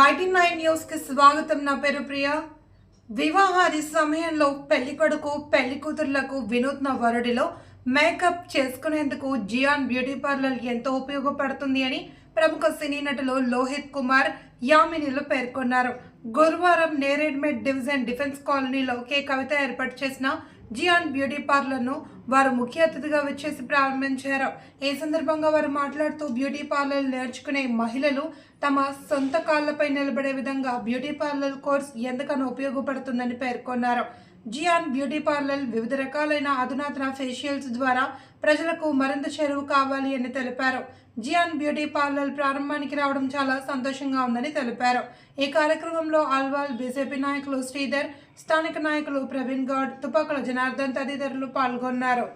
YT nine న్యూస్కి స్వాగతం నా పేరు ప్రియ. వివాహాది సమయంలో పెళ్ళి కొడుకు పెళ్ళి కూతుర్లకు వినూత్న వరుడిలో మేకప్ చేసుకునేందుకు జియాన్ బ్యూటీ పార్లర్ ఎంతో ఉపయోగపడుతుంది అని ప్రముఖ సినీ నటులు లోహిత్ కుమార్ యామినిలు పేర్కొన్నారు. గురువారం నేరేడ్మెట్ డివిజన్ డిఫెన్స్ కాలనీలో కే కవిత ఏర్పాటు చేసిన జియాన్ బ్యూటీ పార్లర్ను వారు ముఖ్య అతిథిగా వచ్చేసి ప్రారంభించారు. ఈ సందర్భంగా వారు మాట్లాడుతూ బ్యూటీ పార్లర్ నేర్చుకునే మహిళలు తమ సొంత కాళ్ళపై నిలబడే విధంగా బ్యూటీ పార్లర్ కోర్స్ ఎంతగానో ఉపయోగపడుతుందని పేర్కొన్నారు. జియాన్ బ్యూటీ పార్లర్ వివిధ రకాలైన అధునాతన ఫేషియల్స్ ద్వారా ప్రజలకు మరింత చెరువు కావాలి అని తెలిపారు. జియాన్ బ్యూటీ పార్లర్ ప్రారంభానికి రావడం చాలా సంతోషంగా ఉందని తెలిపారు. ఈ కార్యక్రమంలో ఆల్వాల్ బీజేపీ నాయకులు శ్రీధర్ స్థానిక నాయకులు ప్రవీణ్ గౌడ్ తుపాకుల జనార్దన్ తదితరులు పాల్గొన్నారు.